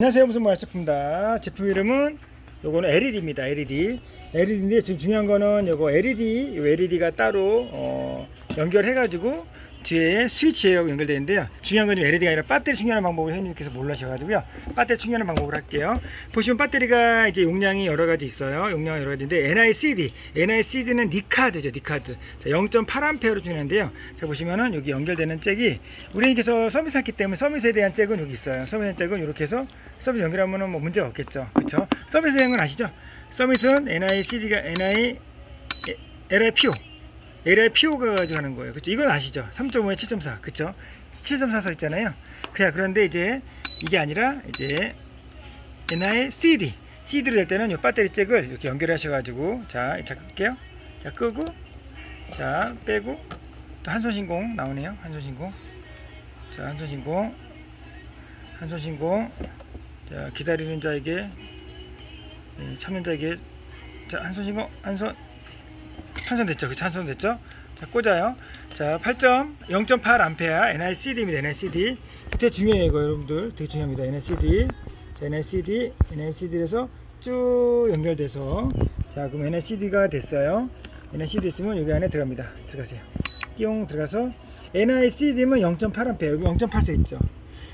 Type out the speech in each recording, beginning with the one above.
안녕하세요. 무슨 뭐 제품입니다. 제품 이름은 요거는 LED입니다. LED LED인데 지금 중요한 거는 요거 LED 요 LED가 따로 어, 연결해 가지고 뒤에 스위치하고 연결되어 있는데요. 중요한 건 LED가 아니라 배터리 충전하는 방법을 현님께서 몰라셔가지고요. 배터리 충전하는 방법을 할게요. 보시면 배터리가 이제 용량이 여러 가지 있어요. 용량이 여러 가지인데 NICD NICD는 니카드죠 니카드. 0.8A로 주는데요. 자 보시면은 여기 연결되는 잭이 우리님께서 서비스 했기 때문에 서비스에 대한 잭은 여기 있어요. 서비스 잭은 이렇게 해서 서비스 연결하면은 뭐 문제가 없겠죠. 그렇죠 서비스 되는 건 아시죠? 서비스는 NICD가 NI LIPO LIPO가 가지고 하는 거예요 그렇죠 이건 아시죠 3.5에 7.4 그렇죠 7.4써 있잖아요 그냥 그런데 이제 이게 아니라 이제 NICD CD로 될 때는 이 배터리 잭을 이렇게 연결하셔가지고 자, 자 끌게요. 자 끄고 자 빼고 또 한손 신공 나오네요. 한손 신공. 자 한손 신공. 한손 신공. 자 기다리는 자에게 예, 참여자에게 자 한손 신공 한손 한손 됐죠. 그쵸 한손 됐죠. 자 꽂아요. 자8.0.8 암페어 NICD입니다. NICD 되게 중요해요 이거 여러분들 되게 중요합니다. NICD 자, NLCD, NLCD에서 쭉 연결돼서 자 그럼 NLCD가 됐어요. NLCD 있으면 여기 안에 들어갑니다. 들어가세요. 띠용 들어가서 NICD면 0.8A 여기 0.8써 있죠.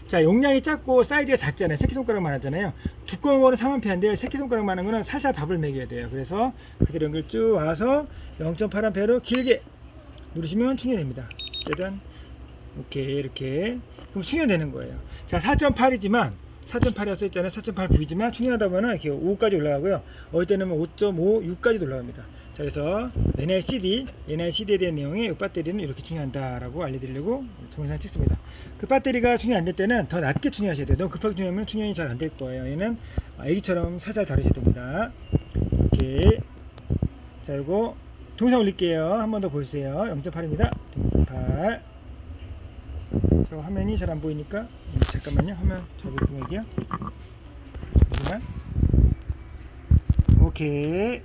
자 용량이 작고 사이즈가 작잖아요. 새끼손가락만 하잖아요. 두꺼운 거는 3A인데 새끼손가락만 한 거는 살살 밥을 먹여야 돼요. 그래서 그대로 연결 쭉 와서 0.8A로 길게 누르시면 충전됩니다. 짜잔. 오케이 이렇게 그럼 충전되는 거예요. 자 4.8이지만 4.8이라 써있잖아요. 4.8 V지만 충전하다 보면 이렇게 5까지 올라가고요. 어떨 때는 5.5, 6까지 올라갑니다. 자 그래서 NLCD, NLCD에 대한 내용이 이 배터리는 이렇게 충전한다라고 알려드리려고 동영상 찍습니다. 그 배터리가 충전 안될 때는 더 낮게 충전하셔야 돼요. 너무 급하게 충전하면 충전이 잘 안 될 거예요. 얘는 애기처럼 살살 다루셔야 됩니다. 이렇게 자 이거 동영상 올릴게요. 한 번 더 보세요. 0.8입니다. 0.8 저 화면이 잘 안 보이니까 음, 잠깐만요 화면 잘 보이게요 잠시만 오케이